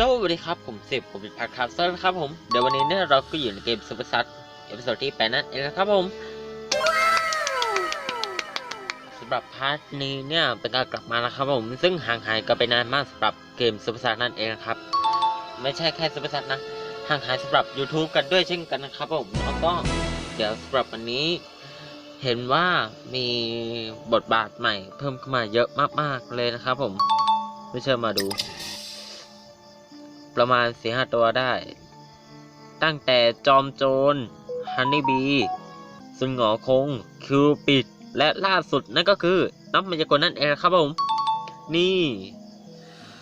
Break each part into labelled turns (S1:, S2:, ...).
S1: โย่สวัสดีครับ ผมสิบผมเป็นพาร์ทครับสวัสดีครับผมเดี๋ยววันนี้เนี่ยเราก็อยู่ในเกมซูเปอร์ซัตเอพิโซดที่แปดนั่นเองนะครับผมสำหรับพาร์ทนี้เนี่ยเป็นการกลับมาแล้วครับผมซึ่งห่างหายกันไปนานมากสำหรับเกมซูเปอร์ซัตนั่นเองนะครับ ไม่ใช่แค่ซูเปอร์ซัตนะห่างหายสำหรับ YouTube กันด้วยเช่นกันนะครับผมแล้วก็เดี๋ยวสำหรับวันนี้ เห็นว่ามีบทบาทใหม่เพิ่มขึ้นมาเยอะมากๆเลยนะครับผมไม่เชื่อมาดู ประมาณสี่ห้าตัวได้ ตั้งแต่จอมโจรฮันนี่บีซุนหงอคง คิวปิด และล่าสุดนั่นก็คือน้ำมายากลนั่นเองครับผม นี่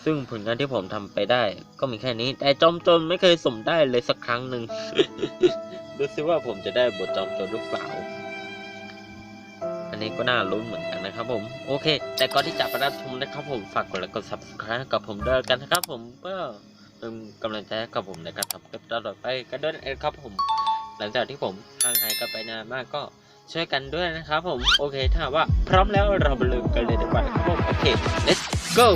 S1: ซึ่งผลงานที่ผมทำไปได้ ก็มีแค่นี้ แต่จอมโจรไม่เคยสมได้เลยสักครั้งหนึ่งดูซิว่าผมจะได้บทจอมโจรหรือเปล่าอันนี้ก็น่าลุ้นเหมือนกันนะครับผม โอเค แต่ก่อนที่จะไปรับชมนะครับผม ฝากกดไลค์กด subscribe กับผมด้วยกันนะครับผมเพื่อ เป็นกำลังใจให้กับผมในการทำคลิปต่อๆไปกันด้วยนั่นเองครับผม หลังจากที่ผมห่างหายกันไปนานมากก็ช่วยกันด้วยนะครับผม โอเคถ้าหากว่าพร้อมแล้วเราไปเริ่มกันเลยดีกว่านะครับผมโอเค let's go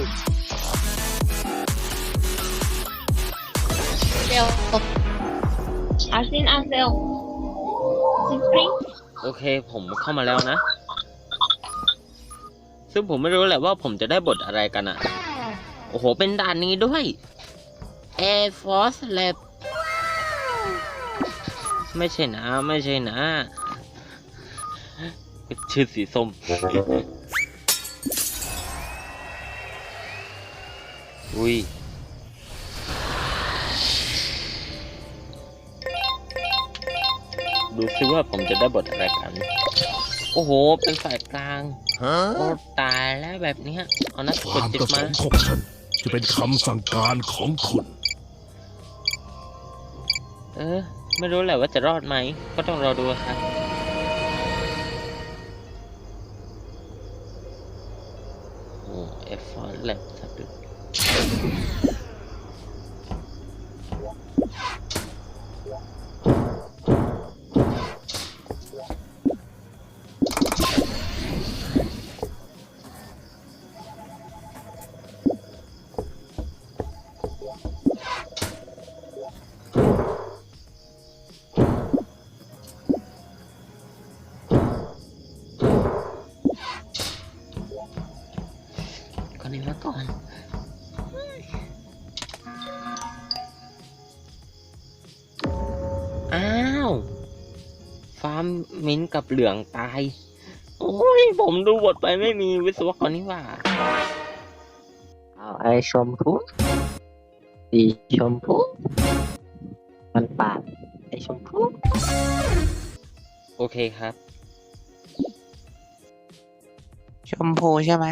S2: เซลอาซินอาเซลซินปริง
S1: โอเคผมเข้ามาแล้วนะ ซึ่งผมไม่รู้แหละว่าผมจะได้บทอะไรกันอะโอ้โห เป็นด่านนี้ด้วย Air Force Lab ไม่ใช่นะ ไม่ใช่นะ ชื่อสีส้ม อุ้ยดูซิว่าผมจะได้บทอะไรกัน โอ้โห เป็นฝ่ายกลางโอ้ตายแล้วแบบเนี้ยเอานัก
S3: ค
S1: กด
S3: วาม
S1: จิ
S3: ป
S1: ต
S3: ระส
S1: มา ง
S3: ค์ของฉันจะเป็นคำสั่งการของคุณ
S1: เออ ไม่รู้แหละว่าจะรอดไหม ก็ต้องรอดูครับโอ้เอฟฟอนแลบสัตว์ มาก่อนอ้าวฟาร์มมิ้นท์กับเหลืองตาย โอ้ย ผมดูบทไปไม่มีวิศวกรนี่หว่า
S4: เอาไอ้ชมพูสีชมพูมันปาดไอ้ชมพู
S1: โอเคครับ
S5: ชมพูใช่ไหม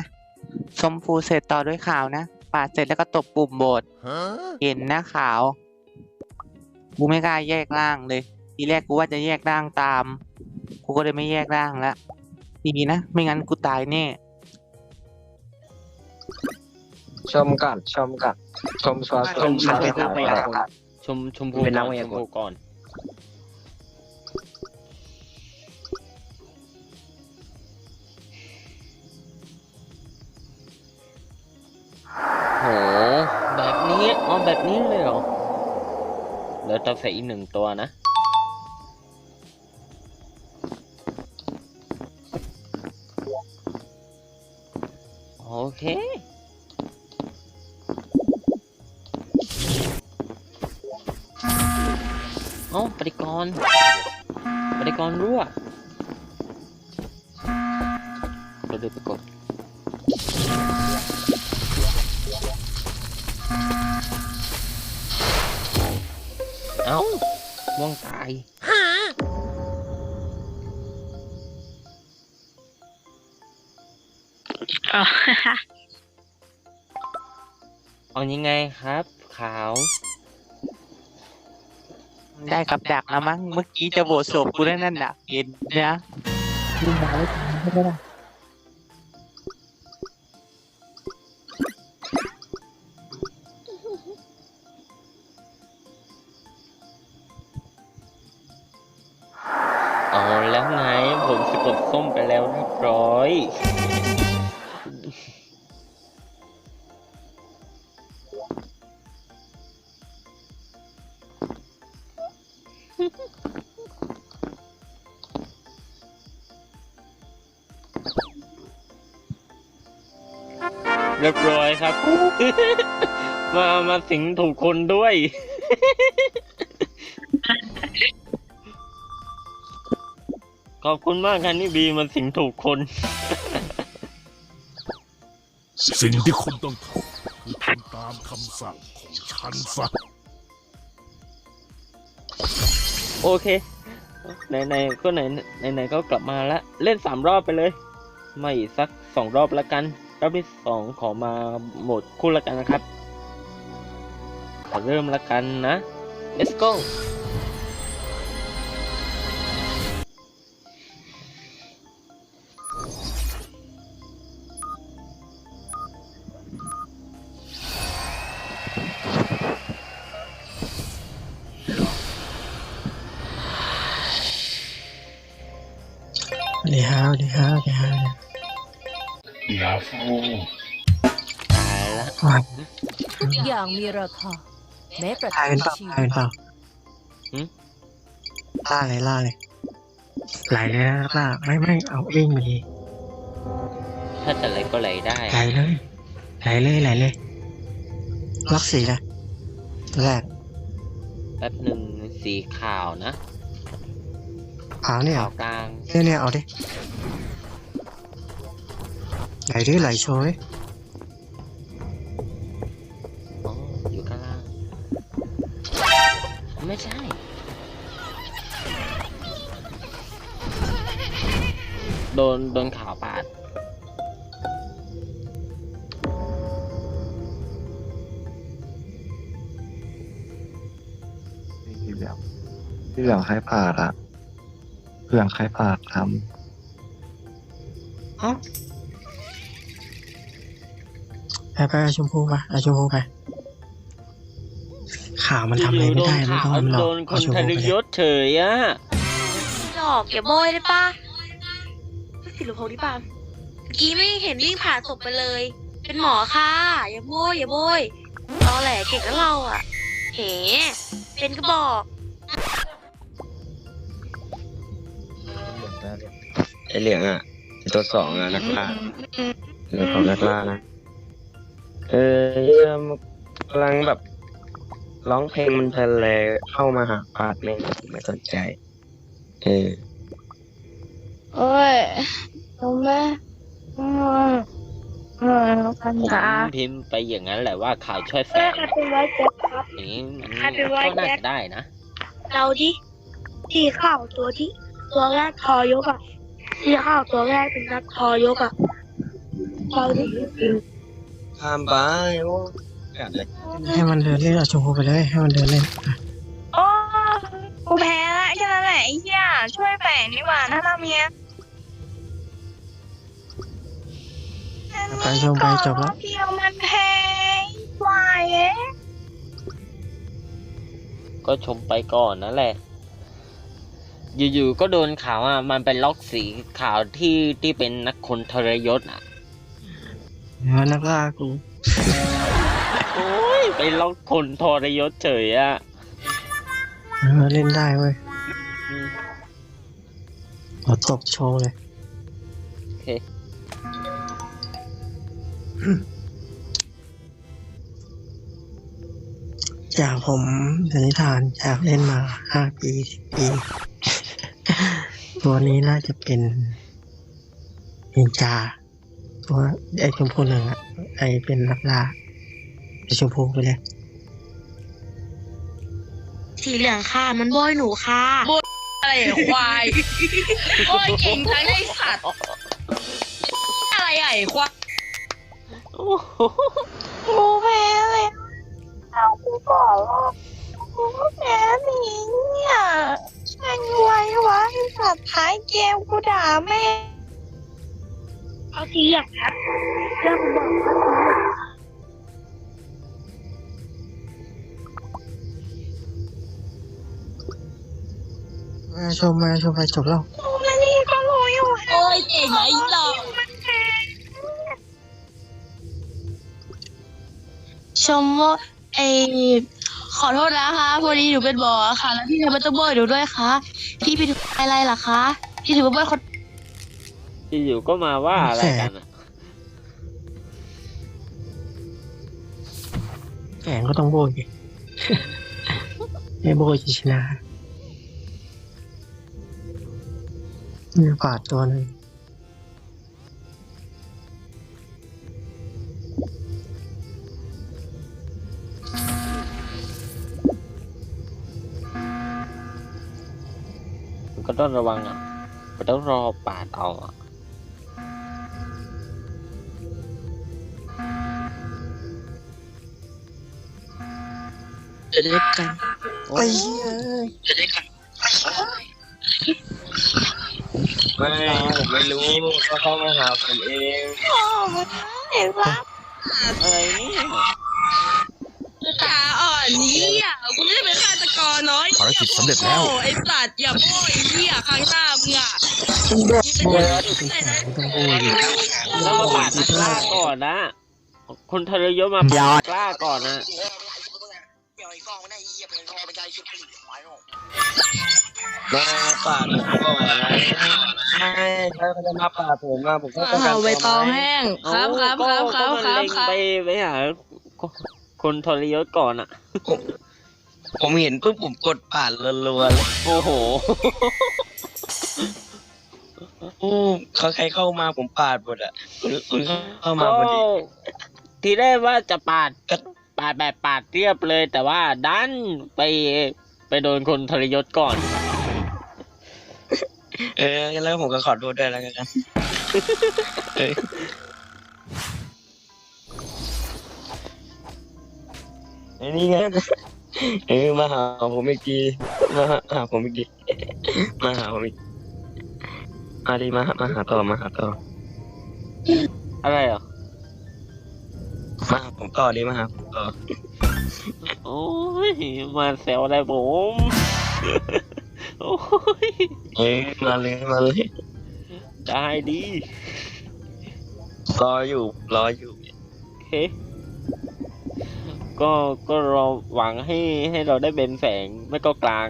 S5: ชมพูเสร็จต่อด้วยขาวนะปาดเสร็จแล้วก็ตบปุ่มโบดเห็นนะขาว กูไม่กล้าแยกร่างเลย ทีแรกกูว่าจะแยกร่างตาม กูก็เลยไม่แยกร่างแล้วดีนะ ไม่งั้นกูตายแน่
S4: ชมก่อนชมก่อนชมชัวร์
S5: ชมชัวร์
S4: ชม
S5: ไม่
S4: ชัว
S5: เอา
S4: ร์
S1: ชมชมพู
S4: เป็นนัก
S1: ก่อน
S4: มายา
S1: ช
S4: ก
S1: ม
S4: ล
S1: พูก่อน แบบนี้อ๋อแบบนี้เลยเหรอเดี๋ยวต้องใส่อีกหนึ่งตัวนะ อ๋อ เอายังไงครับ ขาว
S5: ได้กับดักแล้วมั้ง เมื่อกี้จะโบดศพกูได้นั่นน่ะเห็นนะลุงมาแล้วใช่ไหมล่ะ
S1: เรียบร้อยครับ มามาสิงถูกคนด้วย ขอบคุณมากครับนี่บีมันสิงถูกคน
S3: สิ่งที่คุณต้องทำคือทำตามคำสั่งของฉันสัก
S1: โอเค ไหนๆก็ไหนไหนๆก็กลับมาละ เล่นสามรอบไปเลย ไม่สักสองรอบละกัน รอบที่สองขอมาโหมดคู่ละกันนะครับ ขอเริ่มละกันนะ let's go
S6: มีราคาแม้ประ
S7: ตายเป็นเปล่า
S6: ชี
S7: ตายเป็นเปล่า
S1: หืม
S7: ล่าเลยล่าเลยไหลเลยนะล่าไม่ไม่เอาวิ่งมาดี
S1: ถ้าจะไหลก็ไหลได้
S7: ไหลเลยไหลเลยไหลเลยล็อกสีเลยตัวแรก
S1: แป๊บหนึ่งสีขาวนะ
S7: ขาวเนี่ย
S1: ขา
S7: เอา
S1: วกลาง
S7: เนี่ยเนี่ยเอาดิไหลดิไหลโชว์ดิ
S1: ไม่ใช่ โดน โดนขาวปาด
S8: ที่เหลืองที่เหลืองใครปาดอะเหลืองใครปาดท
S7: ไปไปเอาชมพูไปเอาชมพูไป ขาวมันทำอะไรไม่ได้
S1: โด
S7: ไม่
S1: น
S7: ต้อง
S1: ขาว
S7: มันหรอก
S1: โดนค
S7: เอา
S1: น
S7: ชม
S1: ท
S7: พู
S1: ร
S7: ไป
S1: ย
S7: เลย
S1: ศเฉยอะ
S9: ดอกอย่าโบยได้ปะสิริพงษ์ที่ปะเมื่อกี้ไม่เห็นวิ่งผ่านศพไปเลย เป็นหมอค่ะ อย่าโบยอย่าโบยตอแหลเก่งกับเราอะเฮ้เป็นก็บอก
S10: ไอเหลืองอะไอตัวสองอะนักล่าเหลืองของนักล่านะ เออเหี้ยมันกำลังแบบ ร้องเพลงมันเพลินเลยเข้ามาหาปาดไม่ไม่สนใจ เออ
S2: โอ้ยทำไมอืมอืมพัน
S1: ผม
S2: ดา
S1: พิมพ์ไปอย่างนั้นแหละว่าข่าวช่วยแฝ
S2: เอ้ย
S1: ง
S2: ใครเป็นไว้แจ็คครับ
S1: อย่างนี้มัน
S2: ใครเป็นไว้
S1: ก็น่า
S2: แจ็ค
S1: จะได้นะ
S9: เราที่ที่ข้าวตัวที่ ตัวแรกทอยกอะที่ข้าวตัวแรกเป็นนักทอยกอะเราที่
S10: ข้ามไปโอ้ แบบเลย
S7: ให้มันเดินเล่นเอาชมพูไปเลยให้มันเดินเล่น
S2: โอ้กูแพ้ละแค่นั้นแหละไอ้เหี้ยช่วยแฝงดีกว่านะตาเมีย
S7: ไปชมไปจบแล้ว
S2: เดียวมันแพ้วายเอ๊ะ
S1: ก็ชมไปก่อนนั่นแหละ อยู่ๆก็โดนข่าวอะมันเป็นล็อกสีขาวที่ที่เป็นนักคนทรยศอะ
S7: เดี๋ยวนักล่ากู
S1: โอ้ ยไปล็อกคนทรยศเฉยอะ
S7: เออเล่นได้เว้ย
S1: อืม
S7: เราตบโชว์เลย
S1: โอเค
S7: จากผมสันนิษฐานจากเล่นมาห้าปีสิบปี ตัวนี้น่าจะเป็นนินจา ตัวไอ้ชมพูหนึ่งอะไอเป็นนักล่า ไอชมพูไปเลย
S9: สีเหลืองค่ะ มันโบยหนูค่ะ
S2: อะไรอะควายโอ้ยเก่งทั้งไอ้สัตว์อะไรอะไอ้ควาย
S1: โอ้โห
S2: กูแพ้เลยเอากูก่อนรอบกูก็แพ้หนีเนี่ยช่างไว้วะไอ้สัตว์ท้ายเกมกูด่าแม่
S9: เอาสีเหลืองครับเรื่องบอกว่า
S7: มาชมมาชมไปจบแล้ว
S2: มันนี่ก็รู้อยู่โอ้ยเก่งไหมหรอก
S9: ชมว่าไอขอโทษนะคะพอดีหนูเป็นหมอค่ะ แล้วพี่ทำไมต้องโบยหนูด้วยคะพี่เป็นอะไรล่ะคะพี่ถือว่าโบยคน
S1: อยู่ๆก็มาว่าอะไรกันอะ
S7: งก็ต้องโบยไม่โบยจะชนะ มีปาดตัวหนึง
S1: มันก็ต้องระวังอะมันต้องรอปาดเอาอะ
S5: จะได้กัน
S1: โอ้ย
S10: ไม่ ผมไม่รู้ก็เข้ามาหาผมเอง
S2: โอ้มันเห็นปะ
S1: อะไรเนี่ย
S9: ตาอ่อนนี้อะกูไม่ได้เป็นฆาตกรน้อย
S3: ภารกิจสำเร็จแล้ว
S9: โอ้ไอ้สัตว์อย่าโบ้ยไอ้เหี้ยข้างหน้ามึงอะ
S7: โบยถึงแสงก็ต้องโบยดิ
S1: แล้วมาปาดนักล่าก่อนนะคนทรยศมาปาดนักล่าก่อนนะ
S10: มาปาดผมก่อนนะ ไม่ถ้าเขาจะมาปาดผมมาผมก็ต้องการ
S9: เอาใบตอง
S10: ตัวไม้
S9: แห้งครับครับ
S1: ก็
S9: ครับครับ
S1: ก็มัน
S9: ครับ
S1: เล็ง
S9: ครับ
S1: ไปไปหาคนทรยศก่อนอะ
S10: ผมเห็นปุ๊บผมกดปาดรัวๆเลย
S1: โอ้โห
S10: โอ้เขาใครเข้ามาผมปาดหมดอะคุณคุณเข้ามา
S1: ก็
S10: พอดี
S1: ทีแรกว่าจะปาด
S10: ก็
S1: ปาดแบบปาดเรียบเลย แต่ว่าดันไปไปโดนคนทรยศก่อน
S10: เออแล้วผมก็ขอโทษด้วยแล้วกัน เออไอ้นี่ไงเออมาหาผมอีกทีมาหาผมอีกทีมาหาผมอีกมาดิมาหามาหาต่อมาหาต่อ
S1: อะไรอะ
S10: มาหาผมต่อดิมาหาผมต่อ
S1: โอ้ยมาแซวอะไรผม โอ้ย
S10: เอ้ยมาเลยมาเลย
S1: ได้ดี
S10: รออยู่รออยู่
S1: เฮ้ก็ก็รอหวังให้ให้เราได้เป็นแสงไม่ก็กลาง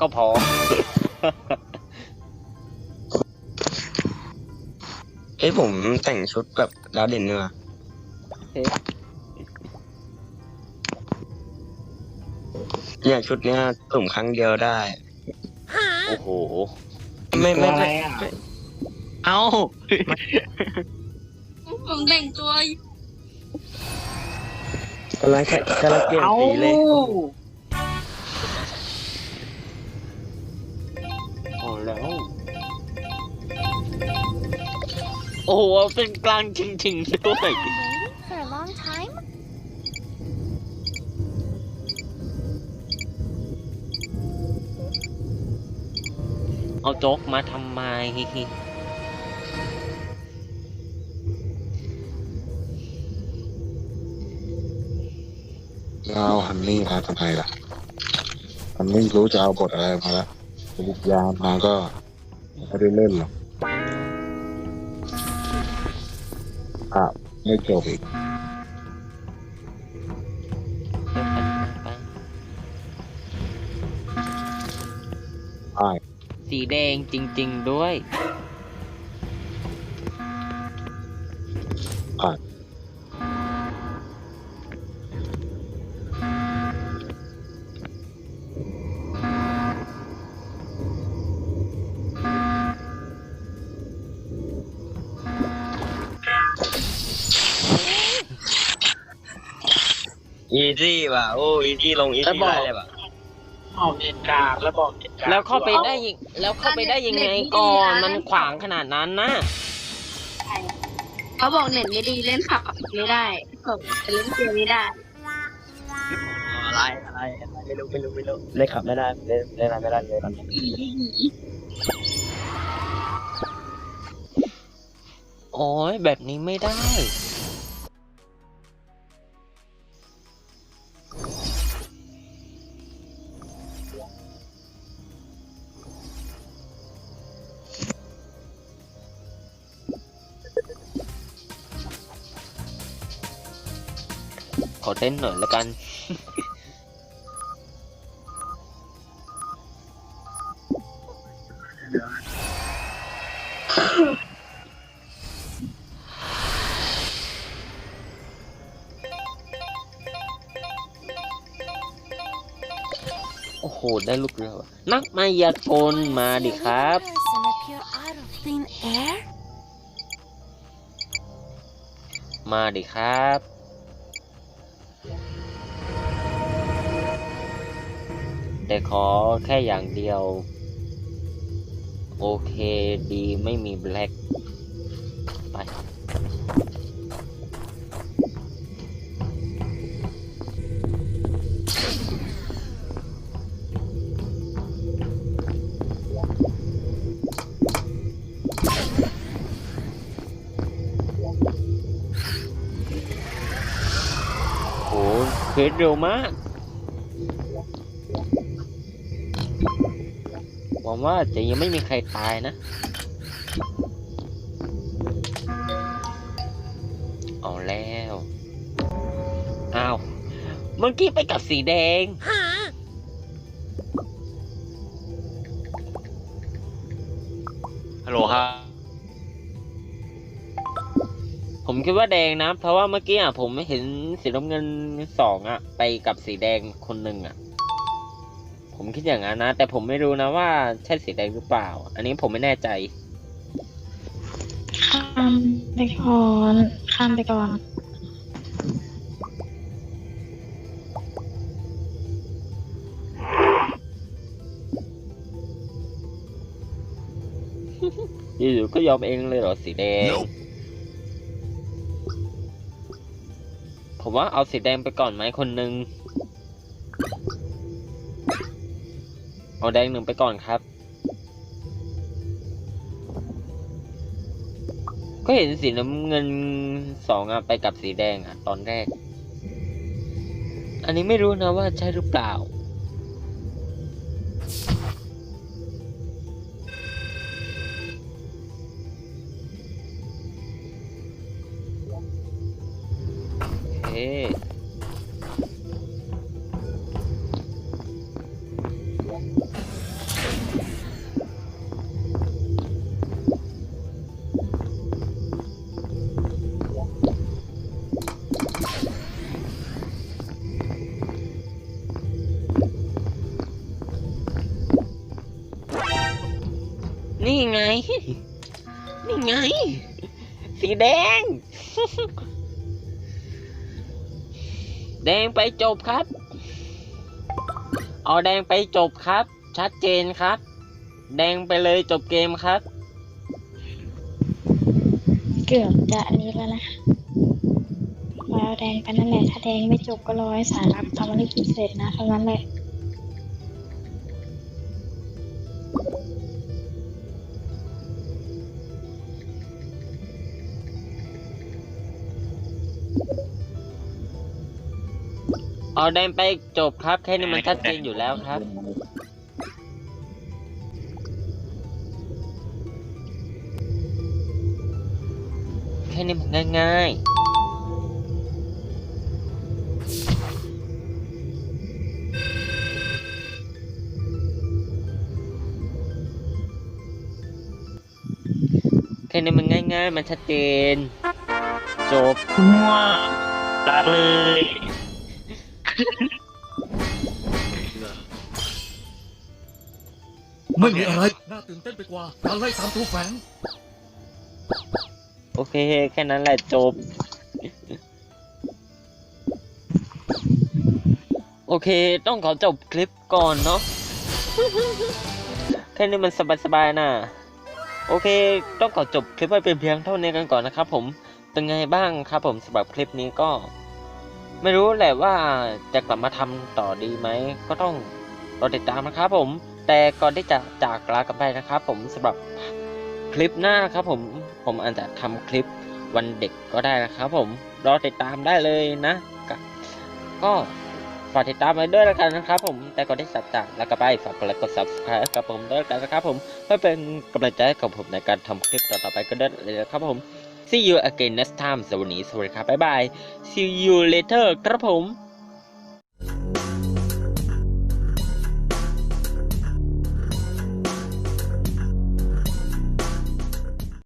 S1: ก็พอ
S10: เอ้ยผมแต่งชุดแบบดาวเด่นเนื้อ
S1: เอ๊ะ
S10: เนี่ยชุดเนี้ยสุ่มครั้งเดียวได้
S1: โอ้โห
S10: ไม่ไม่ไม่ไม่
S5: เอ้า
S9: ผมแต่งตัวอยู่
S10: กำลังแค่กำลังเปลี่ยนสีเลย
S1: พอแล้ว โอ้โหเป็นกลางจริงๆด้วย เอาโจ๊กมาทำไม
S8: เอาฮันนี่มาทำไมล่ะฮันนี่รู้จะเอาบทอะไรมาแล้วบุกยามมาก็ไม่ได้เล่นหรอกอะไม่จบอีก
S1: สีแดงจริง ๆ ด้วย
S8: อะ
S10: อีซี่ว่ะ โอ้อีซี่ลงอี
S1: แล้ว
S10: ซี่
S1: บอก
S10: ได้เลยว่ะ
S1: แล้วเข้าไปได้ยังแล้วเข้าไปได้ยังไงก่อนมันขวางขนาดนั้นนะ
S9: เขาบอกเน็ตไม่ดีเล่นขับไม่ได้ผมจะเล่นเกมไม่ได้
S10: อะไรอะไรอะไรไม่รู้ไม่รู้ไม่รู้เล่นขับไม่ได้เล่นเล่นอะไรไม่ได้เลยตอนนี้
S1: โอ้ยแบบนี้ไม่ได้ เต้นหน่อยละกัน โอ้โห ได้ลูกเรือว่ะนักมายากลมาดิครับ มาดิครับ แต่ขอแค่อย่างเดียว โอเคดีไม่มีแบล็กไปโหเควสเร็วมาก หวังว่าจะยังไม่มีใครตายนะ เอาแล้ว อ้าว เมื่อกี้ไปกับสีแดง
S10: ฮัลโหลครับ
S1: ผมคิดว่าแดงนะ เพราะว่าเมื่อกี้อะผมเห็นสีน้ำเงินสองอะ ไปกับสีแดงคนหนึ่งอะ ผมคิดอย่างนั้นนะ แต่ผมไม่รู้นะว่าใช่สีแดงหรือเปล่า อันนี้ผมไม่แน่ใจ
S2: ข้ามไปก่อนข้ามไปก่อน
S1: อยู่ๆก็ยอมเองเลยเหรอสีแดง
S3: Nope
S1: ผมว่าเอาสีแดงไปก่อนไหมคนหนึ่ง เอาแดงหนึ่งไปก่อนครับ ก็เห็นสีน้ำเงินสองอะไปกับสีแดงอะตอนแรก อันนี้ไม่รู้นะว่าใช่หรือเปล่า โอเค ไง นี่ไง สีแดง แดงไปจบครับ เอาแดงไปจบครับ ชัดเจนครับ แดงไปเลยจบเกมครับ
S2: เกือบจะนี้แล้วนะรอเอาแดงไปนั่นแหละ ถ้าแดงไม่จบก็รอให้สารรับทำภารกิจเสร็จนะเท่านั้นแหละ
S1: เอาแดงไปจบครับ แค่นี้มันชัดเจนอยู่แล้วครับ แค่นี้มันง่ายๆแค่นี้มันง่าย ๆ มันชัดเจน จบ
S10: รักเลย
S3: ไม่มีอะไร น่าตื่นเต้นไปกว่าการไล่ตามตัวแฝง
S1: โอเค แค่นั้นแหละจบ โอเค ต้องขอจบคลิปก่อนเนาะ แค่นี้มันสบายๆนะโอเค ต้องขอจบคลิปไว้เป็นเพียงเท่านี้กันก่อนนะครับผม เป็นไงบ้างครับผมสำหรับคลิปนี้ก็ ไม่รู้แหละว่าจะกลับมาทำต่อดีไหม ก็ต้องรอติดตามนะครับผม แต่ก่อนที่จะจากลากันไปนะครับ ผมสำหรับคลิปหน้าครับผม ผมอาจจะทำคลิปวันเด็กก็ได้นะครับ ผม รอติดตามได้เลยนะ ก็ก็ฝากติดตามไว้ด้วยแล้วกันนะครับ ผม แต่ก่อนที่จะจากลากันไปฝากกดไลค์กด subscribe กับผมด้วยกันนะครับ ผมเพื่อเป็นกำลังใจให้กับผมในการทำคลิปต่อๆไปก็ได้เลยนะครับผม see you again next time สวัสดีสวัสดีครับบ๊ายบาย see you later ครับผม